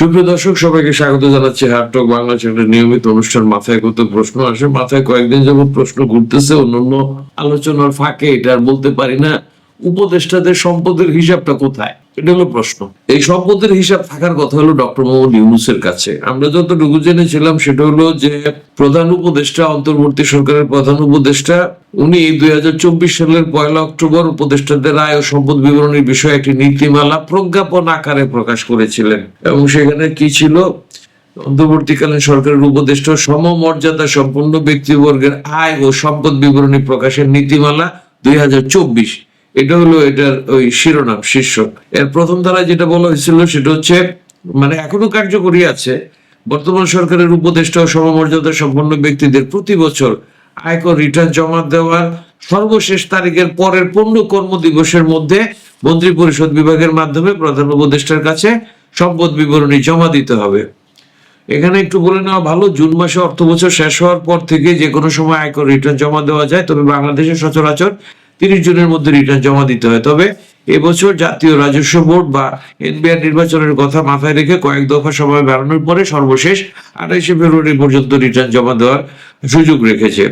সুপ্রিয় দর্শক, সবাইকে স্বাগত জানাচ্ছি হাটটক বাংলা চ্যানেলের নিয়মিত অনুষ্ঠান মাথায় কত প্রশ্ন আসে। মাথায় কয়েকদিন যাবত প্রশ্ন ঘুরতেছে, অন্যান্য আলোচনার ফাঁকে এটা আর বলতে পারি না। উপদেষ্টাদের সম্পদের হিসাবটা কোথায়? এটা হলো প্রশ্ন। এই সম্পদের হিসাব থাকার কথা হলো ডক্টর মোহাম্মদ ইউনুসের কাছে। আমরা যতটুকু জেনেছিলাম সেটা হলো যে প্রধান উপদেষ্টা, অন্তর্বর্তী সরকারের প্রধান উপদেষ্টা, উনি দুই হাজার চব্বিশ সালের পয়লা অক্টোবর উপদেষ্টাদের আয় ও সম্পদ বিবরণীর বিষয়ে একটি নীতিমালা প্রজ্ঞাপন আকারে প্রকাশ করেছিলেন। এবং সেখানে কি ছিল? অন্তর্বর্তীকালীন সরকারের উপদেষ্টা সমমর্যাদা সম্পন্ন ব্যক্তিবর্গের আয় ও সম্পদ বিবরণী প্রকাশের নীতিমালা দুই হাজার চব্বিশ। এটা হলো এটার ওই শিরোনাম, শীর্ষক। এর প্রথম ধারায় যেটা বলা হয়েছিল সেটা হচ্ছে মানে এখনও কার্যকরী আছে, বর্তমান সরকারের উপদেষ্টা ও সমমর্যাদা সম্পন্ন ব্যক্তিদের প্রতি বছর আয়কর রিটার্ন জমা দেওয়ার সর্বশেষ তারিখের পরের পনেরো কর্মদিবসের মধ্যে মন্ত্রী পরিষদ বিভাগের মাধ্যমে প্রধান উপদেষ্টার কাছে সম্পদ বিবরণী জমা দিতে হবে। এখানে একটু বলে নেওয়া ভালো, জুন মাসে অর্থ বছর শেষ হওয়ার পর থেকে যে কোনো সময় আয়কর রিটার্ন জমা দেওয়া যায়, তবে বাংলাদেশের সচরাচর তিরিশ জনের মধ্যে রিটার্ন জমা দিতে হয়। তবে এবছর জাতীয় রাজস্ব বোর্ড বা এনবিআর নির্বাচনের কথা মাথায় রেখে কয়েক দফা সময় বাড়ানোর পরে সর্বশেষ আঠাইশে ফেব্রুয়ারি পর্যন্ত রিটার্ন জমা দেওয়ার সুযোগ রেখেছে।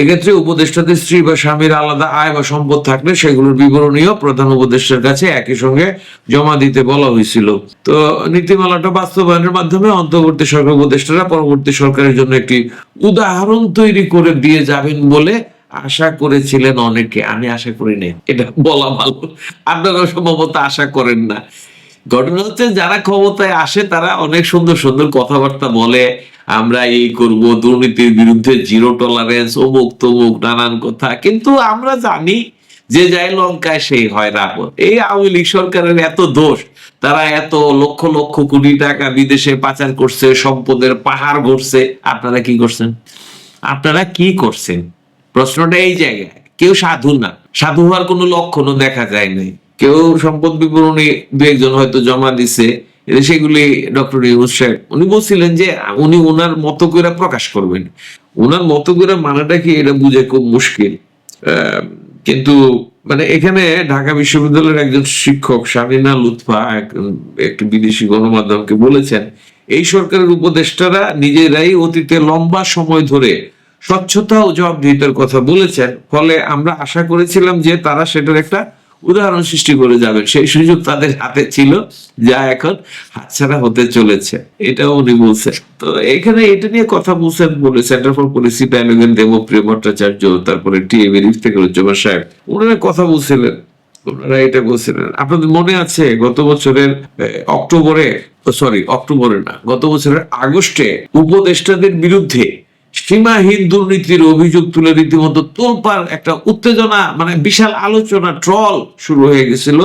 এক্ষেত্রে উপদেষ্টাদের স্ত্রী বা স্বামীর আলাদা আয় বা সম্পদ থাকলে সেগুলোর বিবরণীয় প্রধান উপদেষ্টার কাছে একই সঙ্গে জমা দিতে বলা হয়েছিল। তো নীতিমালাটা বাস্তবায়নের মাধ্যমে অন্তর্বর্তী সরকার উপদেষ্টারা পরবর্তী সরকারের জন্য একটি উদাহরণ তৈরি করে দিয়ে যাবেন বলে আশা করেছিলেন অনেকে, আমি আশা করি নাই, এটা বলা ভালো। আপনারা সম্ভবত আশা করেন না। ঘটনা হচ্ছে যারা ক্ষমতায় আসে, তারা অনেক সুন্দর সুন্দর কথাবার্তা বলে, আমরা এই করব, দুর্নীতির বিরুদ্ধে জিরো টলারেন্স অমুক তমুক, নানান কথা। কিন্তু আমরা জানি যে যায় লঙ্কায় সেই হয় রাবণ এই আওয়ামী লীগ সরকারের এত দোষ, তারা এত লক্ষ লক্ষ কোটি টাকা বিদেশে পাচার করছে, সম্পদের পাহাড় ঘটছে আপনারা কি করছেন? আপনারা কি করছেন? প্রশ্নটা এই জায়গায়। কেউ সাধু না। সাধু হওয়ার কোনো লক্ষণও দেখা যায় নাই। কেউ সম্পদ বিবরণী দু একজন হয়তো জমা দিছে সেগুলি ডক্টর ইউনুস সাহেব, উনি বলছিলেন যে উনি ওনার মতো করে প্রকাশ করবেন। ওনার মতো করে মানাটা কি এটা বুঝে খুব মুশকিল। কিন্তু মানে এখানে ঢাকা বিশ্ববিদ্যালয়ের একজন শিক্ষক শামিনা লুৎফা, এক- একটি বিদেশি গণমাধ্যমকে বলেছেন, এই সরকারের উপদেষ্টারা নিজেরাই অতীতে লম্বা সময় ধরে স্বচ্ছতা ও জবাবদিহিতার কথা বলেছেন, ফলে আমরা আশা করেছিলাম যে তারা সেটার একটা উদাহরণ সৃষ্টি করে যাবেন। সেই সুযোগ তাদের হাতে ছিল, যা এখন হাতছাড়া হতে চলেছে। এটাও উনি বলছেন। তো এখানে এটা নিয়ে কথা বলছেন বলে সেন্টার ফর পলিসি ডায়ালগের দেবপ্রিয় ভট্টাচার্য তারপরে টিএম এর ইফতেখার উজ্জামান সাহেব, ওনারা কথা বলছিলেন, ওনারা এটা বলছিলেন। আপনাদের মনে আছে গত বছরের অক্টোবরে সরি, অক্টোবরে না, গত বছরের আগস্টে উপদেষ্টাদের বিরুদ্ধে সীমাহীন দুর্নীতির অভিযোগ তুলে রীতিমতো তোলপার একটা উত্তেজনা মানে বিশাল আলোচনা, ট্রল শুরু হয়ে গেছিল।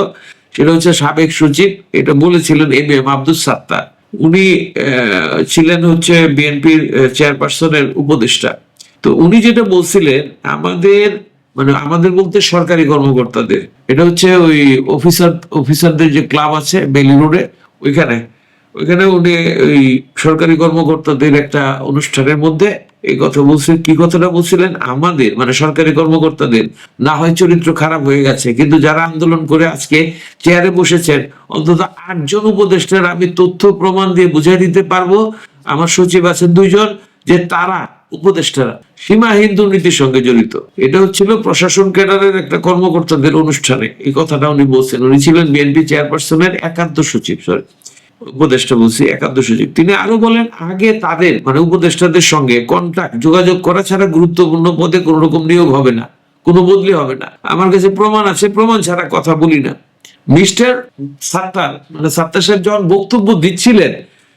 সেটা হচ্ছে সাবেক সচিব, এটা বলেছিলেন এম এম আব্দুল সাত্তার। উনি ছিলেন হচ্ছে বিএনপির চেয়ারপারসনের উপদেষ্টা। তো উনি যেটা বলছিলেন, আমাদের মানে আমাদের বলতে সরকারি কর্মকর্তাদের, এটা হচ্ছে ওই অফিসার, অফিসারদের যে ক্লাব আছে, বেলি রোডে, ওইখানে। ওইখানে উনি ওই সরকারি কর্মকর্তাদের একটা অনুষ্ঠানের মধ্যে এই কথা বলছেন কি কথাটা বলছিলেন? আমাদের মানে সরকারি কর্মকর্তাদের, না হয় চরিত্র খারাপ হয়ে গেছে, কিন্তু যারা আন্দোলন করে আজকে চেয়ারে বসেছেন, অন্তত আটজন উপদেষ্টার আমি তথ্য প্রমাণ দিয়ে বুঝাই দিতে পারব। আমার সচিব আছেন দুইজন, যে তারা উপদেষ্টারা, সীমাহীন দুর্নীতির সঙ্গে জড়িত। এটা হচ্ছিল প্রশাসন ক্যাডারের একটা কর্মকর্তাদের অনুষ্ঠানে। এই কথাটা উনি বলছেন। উনি ছিলেন বিএনপি চেয়ারপারসনের একান্ত সচিব, সরি। উপদেষ্টা বলছি একান্ত সচিব তিনি আরও বলেন, আগে তাদের মানে উপদেষ্টাদের সঙ্গে কন্ট্রাক্ট যোগাযোগ করা ছাড়া গুরুত্বপূর্ণ পদে কোনো রকম নিয়োগ হবে না, কোনো বদলি হবে না। আমার কাছে প্রমাণ আছে, প্রমাণ ছাড়া কথা বলি না। মিস্টার সাত্তার মানে সাত্তার সাহেব যখন বক্তব্য দিচ্ছিলেন,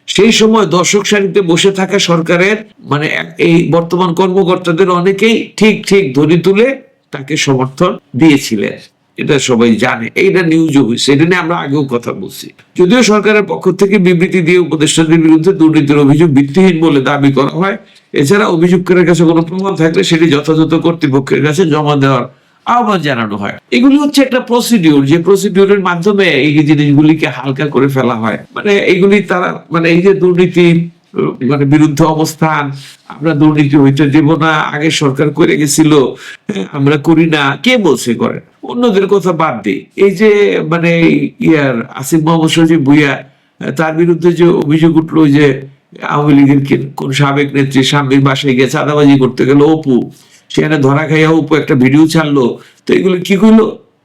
সেই সময় দর্শক সারিতে বসে থাকা সরকারের মানে এই বর্তমান কর্মকর্তাদের অনেকেই ঠিক ঠিক ধরি তুলে তাকে সমর্থন দিয়েছিলেন। এটা সবাই জানে। এইটা নিউজও হয়েছে। এটা নিয়ে আমরা আগেও কথা বলছি। যদিও সরকারের পক্ষ থেকে বিবৃতি দিয়ে উপদেষ্টাদের বিরুদ্ধে দুর্নীতির অভিযোগ ভিত্তিহীন বলে দাবি করা হয়। এছাড়া অভিযোগকারের কাছে কোনো প্রমাণ থাকলে সেটি যথাযথ কর্তৃপক্ষের কাছে জমা দেওয়ার আহ্বান জানানো হয়। এগুলি হচ্ছে একটা প্রসিডিউর যে প্রসিডিউরের মাধ্যমে এই জিনিসগুলিকে হালকা করে ফেলা হয়। মানে এগুলি তারা মানে এই যে দুর্নীতি মানে বিরুদ্ধে অবস্থান আমরা দুর্নীতি হইতে দেব না আগে সরকার করে গেছিল হ্যাঁ, আমরা করি না কে বলছে করে অন্যদের কথা বাদ দিই এই যে মানে ইয়ার আসিফ মোহাম্মদ সজিব ভুইয়া, তার বিরুদ্ধে যে অভিযোগ উঠল যে আওয়ামী লীগের কোন সাবেক নেত্রী স্বামীর বাসায় গিয়ে চাঁদাবাজি করতে গেল, অপু, সেখানে ধরা খাইয়া অপু একটা ভিডিও ছাড়লো, তো এগুলো কি করল?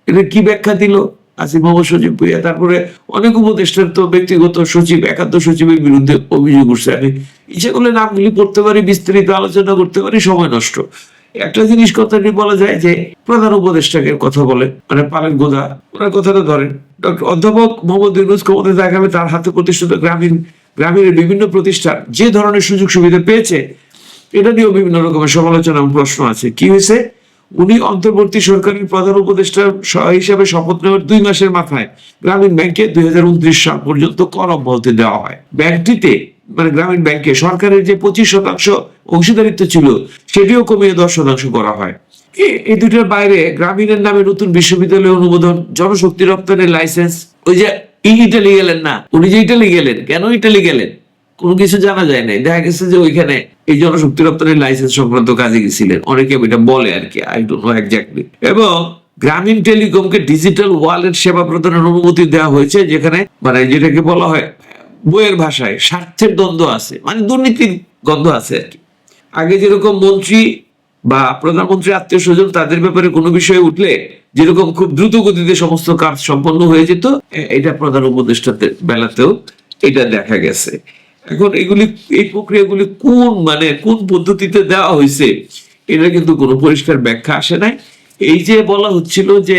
এটা কি ব্যাখ্যা দিল? আসিফ মোহাম্মদ সচিব ভুইয়া, তারপরে অনেক উপদেষ্টার তো ব্যক্তিগত সচিব, একান্ত সচিবের বিরুদ্ধে অভিযোগ উঠছে। আমি ইচ্ছা করলে নামগুলি পড়তে পারি, বিস্তারিত আলোচনা করতে পারি, সময় নষ্ট। একটা জিনিস কথাটি বলা যায় যে প্রধান উপদেষ্টাকে কথা বলে মানে পালেন গোদা, ওনার কথাটা ধরেন। ডক্টর অধ্যাপক মোহাম্মদ ইউনুস ক্ষমতায় দেখাবে তার হাতে প্রতিষ্ঠিত গ্রামীণ গ্রামীণ বিভিন্ন প্রতিষ্ঠান যে ধরনের সুযোগ সুবিধা পেয়েছে, এটা নিয়েও বিভিন্ন রকমের সমালোচনা প্রশ্ন আছে। কি হয়েছে? উনি অন্তর্বর্তী সরকারের প্রধান উপদেষ্টা হিসাবে শপথ নেওয়ার দুই মাসের মাথায় গ্রামীণ ব্যাংকে দুই সাল পর্যন্ত কর অব্যাহতি দেওয়া হয়। ব্যাংকটিতে মানে গ্রামীণ ব্যাংকে সরকারের যে পঁচিশ শতাংশ অংশীদারিত্ব ছিল, সেটিও কমিয়ে দশ শতাংশ করা হয়। এই দুটোর বাইরে গ্রামীণের নামে নতুন বিশ্ববিদ্যালয় অনুমোদন, জনশক্তি রপ্তানির লাইসেন্স, ওই যে ইটালি গেলেন না, উনি যে ইটালি গেলেন কেন ইটালি গেলেন কোনো কিছু জানা যায় নাই। দেখা গেছে যে ওইখানে এই জনশক্তি রপ্তানির লাইসেন্স সংক্রান্ত কাজে গেছিলেন। অনেকে এটা বলে আর কি আই ডোন্ট নো এক্স্যাক্টলি এবং গ্রামীণ টেলিকমকে ডিজিটাল ওয়ালেট সেবা প্রদানের অনুমতি দেওয়া হয়েছে, যেখানে মানে যেটাকে বলা হয় বইয়ের ভাষায় স্বার্থের দ্বন্দ্ব আছে মানে দুর্নীতির গন্ধ আছে আর কি। আগে যেরকম মন্ত্রী বা প্রধানমন্ত্রী আত্মীয় স্বজন তাদের ব্যাপারে কোনো বিষয়ে উঠলে যেরকম খুব দ্রুত গতিতে সমস্ত কাজ সম্পন্ন হয়ে যেত এটা প্রধান উপদেষ্টাদের বেলাতেও এটা দেখা গেছে। এখন এগুলি, এই প্রক্রিয়াগুলি কোন মানে কোন পদ্ধতিতে দেওয়া হয়েছে, এটা কিন্তু কোনো পরিষ্কার ব্যাখ্যা আসে নাই। এই যে বলা হচ্ছিল যে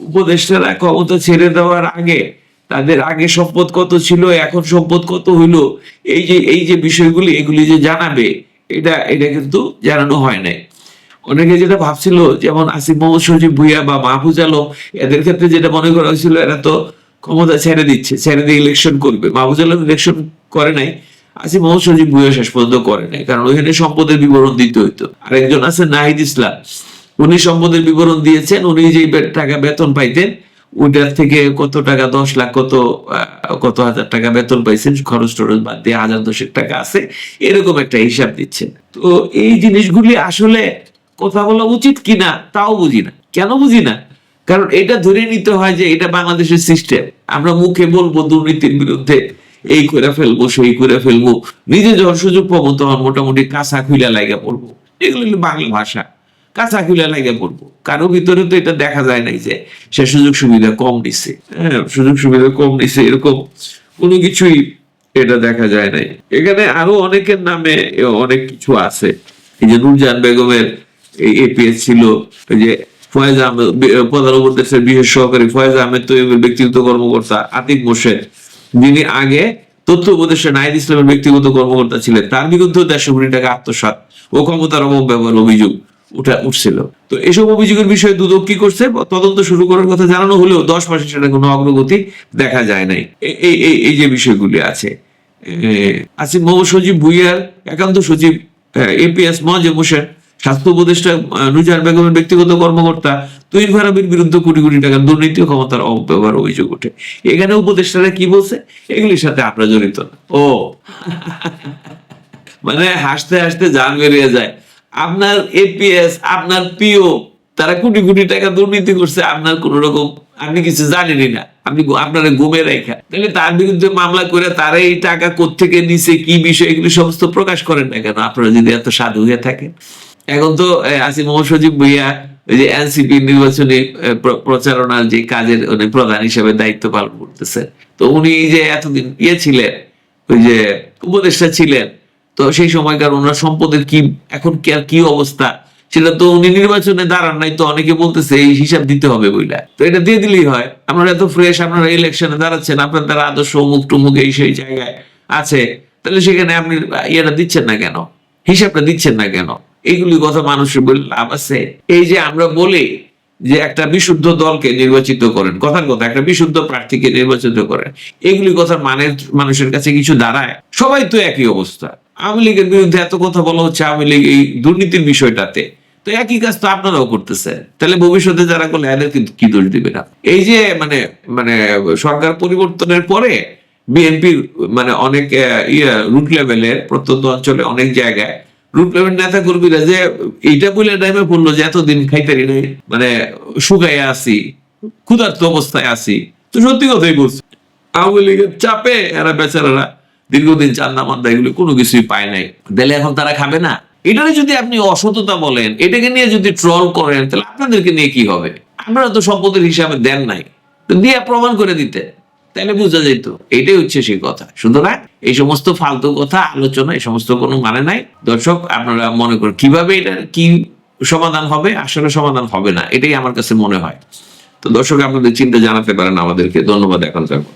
উপদেষ্টারা ক্ষমতা ছেড়ে দেওয়ার আগে তাদের আগে সম্পদ কত ছিল, এখন সম্পদ কত হইল, এই যে এই যে বিষয়গুলি, এগুলি যে জানাবে, এটা এটা কিন্তু জানানো হয় নাই। অনেকে যেটা ভাবছিল, যেমন আসিফ মোহাম্মদ সজিব ভুইয়া বা মাহফুজ আলম, এদের ক্ষেত্রে যেটা মনে করা হয়েছিল, এরা তো ক্ষমতা ছেড়ে দিচ্ছে, ছেড়ে দিয়ে ইলেকশন করবে। মাহফুজ আলম ইলেকশন করে নাই, আসিফ মোহাম্মদ সজিব ভুইয়া শেষ পর্যন্ত করে নাই, কারণ ওইখানে সম্পদের বিবরণ দিতে হইতো। আরেকজন আছে নাহিদ ইসলাম, উনি সম্পদের বিবরণ দিয়েছেন, উনি যে টাকা বেতন পাইতেন ওইটার থেকে কত টাকা? দশ লাখ কত কত হাজার টাকা বেতন পাইছেন? খরচ টরচ বাদ দিয়ে হাজার দশেক টাকা আছে। এরকম একটা হিসাব দিচ্ছেন। তো এই জিনিসগুলি আসলে কথা বলা উচিত কিনা তাও বুঝি না। কেন বুঝি না? কারণ এটা ধরে নিতে হয় যে এটা বাংলাদেশের সিস্টেম আমরা মুখে বলব দুর্নীতির বিরুদ্ধে, এই করে ফেলব, সেই করে ফেলব। নিজে যখন সুযোগ পাবো তখন মোটামুটি কাঁচা খুইলা লাগা পড়ব। এগুলো বাংলা ভাষা। কাঁচা খুলে লাগে পড়ব। কারও ভিতরে তো এটা দেখা যায় নাই যে সে সুযোগ সুবিধা কম নিছে। হ্যাঁ সুযোগ সুবিধা কম নিছে, এরকম কোনো কিছুই এটা দেখা যায় নাই। এখানে আরও অনেকের নামে অনেক কিছু আছে। এই যে নুরজান বেগমের এপিএস ছিল যে ফয়েজ আহমেদ প্রধান উপদেশের বিশেষ সহকারী ফয়েজ আহমেদ তৈবের ব্যক্তিগত কর্মকর্তা আতিক মোর্শেদ, যিনি আগে তথ্য উপদেষ্টা নাহিদ ইসলামের ব্যক্তিগত কর্মকর্তা ছিলেন। তার বিরুদ্ধে দেড়শো কোটি টাকা আত্মসাৎ ও ক্ষমতার অপব্যবহার অভিযোগ। উঠা উঠছিল। তো এসব অভিযোগের বিষয়ে দুদক কি করছে? তদন্ত শুরু করার কথা জানানো হলেও দশ মাসে সেটা কোনো অগ্রগতি দেখা যায় নাই। এই এই এই যে বিষয়গুলি আছে। আসিফ মোহাম্মদ সজীব ভুইয়ার একান্ত সচিব এপিএস মহাজেম হোসেন, স্বাস্থ্য উপদেষ্টা নুজার বেগমের ব্যক্তিগত কর্মকর্তা তুহিন ফারাবির বিরুদ্ধে কোটি কোটি টাকার দুর্নীতি ক্ষমতার অপব্যবহার অভিযোগ ওঠে। এখানে উপদেষ্টারা কি বলছে? এগুলির সাথে আমরা জড়িত ও। মানে হাসতে হাসতে জান বেরিয়ে যায়। আপনার এপিএস আপনার পিও তারা কোটি কোটি টাকা দুর্নীতি করছে, আপনার কোন রকম আপনি কিছু জানেনই না। আপনি আপনারা ঘুমে রেখা তাহলে তার বিরুদ্ধে মামলা করে তারা এই টাকা কোথেকে নিছে, কি বিষয়, এগুলো সমস্ত প্রকাশ করেন না কেন? আপনারা যদি এত সাধু হয়ে থাকেন। এখন তো মোহাম্মদ সজিব ভুইয়া, ওই যে এনসিপি নির্বাচনী প্রচারণার যে কাজের উনি প্রধান হিসেবে দায়িত্ব পালন করতেছে। তো উনি যে এতদিন ইয়ে ছিলেন, ওই যে উপদেষ্টা ছিলেন তো সেই সময়কার ওনার সম্পদের কি, এখন কি আর কি অবস্থা? সেটা তো উনি নির্বাচনে দাঁড়ান নাই তো অনেকে বলতেছে, এই হিসাব দিতে হবে বইলা। তো এটা দিয়ে দিলেই হয়। আপনারা এত ফ্রেশ আপনারা ইলেকশনে দাঁড়াচ্ছেন, আপনার দ্বারা আদর্শ মুখ টুমুক এই সেই জায়গায় আছে, তাহলে সেখানে আপনি ইয়েটা দিচ্ছেন না কেন? হিসাবটা দিচ্ছেন না কেন? এইগুলি কথা মানুষের বলে লাভ আছে। এই যে আমরা বলি যে একটা বিশুদ্ধ দলকে নির্বাচিত করেন, কথার কথা, একটা বিশুদ্ধ প্রার্থীকে নির্বাচিত করেন, এগুলি কথার মানে মানুষের কাছে কিছু দাঁড়ায়। সবাই তো একই অবস্থা। আওয়ামী লীগের বিরুদ্ধে এত কথা বলা হচ্ছে আওয়ামী লীগ এই দুর্নীতির বিষয়টাতে। তো একই কাজ তো আপনারাও করতেছে। তাহলে ভবিষ্যতে যারা করলে এদের কিন্তু কি দোষ দিবে না? এই যে মানে মানে সরকার পরিবর্তনের পরে বিএনপির মানে অনেক ইয়ে রুট লেভেলের প্রত্যন্ত অঞ্চলে অনেক জায়গায় রুট লেভেল নেতা কর্মীরা যে এইটা বলে টাইমে পড়ল যে এতদিন খাইতারি নেই মানে শুকাইয়া আছি, ক্ষুধার্ত অবস্থায় আছি। তো সত্যি কথাই বলছি। আওয়ামী লীগের চাপে এরা বেচারারা দীর্ঘদিন চান্দা মান্দা এগুলো কোনো কিছুই পায় নাই। তাহলে এখন তারা খাবে না? এটারে যদি আপনি অসততা বলেন, এটাকে নিয়ে যদি ট্রল করেন, তাহলে আপনাদেরকে নিয়ে কি হবে? আপনারা তো সম্পদের হিসাবে দেন নাই। তো দিয়ে প্রমাণ করে দিতে। তাহলে বোঝা যেত, এটাই হচ্ছে সেই কথা। সুতরাং এই সমস্ত ফালতু কথা, আলোচনা, এই সমস্ত কোনো মানে নাই। দর্শক, আপনারা মনে করেন কীভাবে এটা কি সমাধান হবে? আসলে সমাধান হবে না। এটাই আমার কাছে মনে হয়। তো দর্শক, আপনাদের চিন্তা জানাতে পারেন আমাদেরকে। ধন্যবাদ, এখন থাকুন।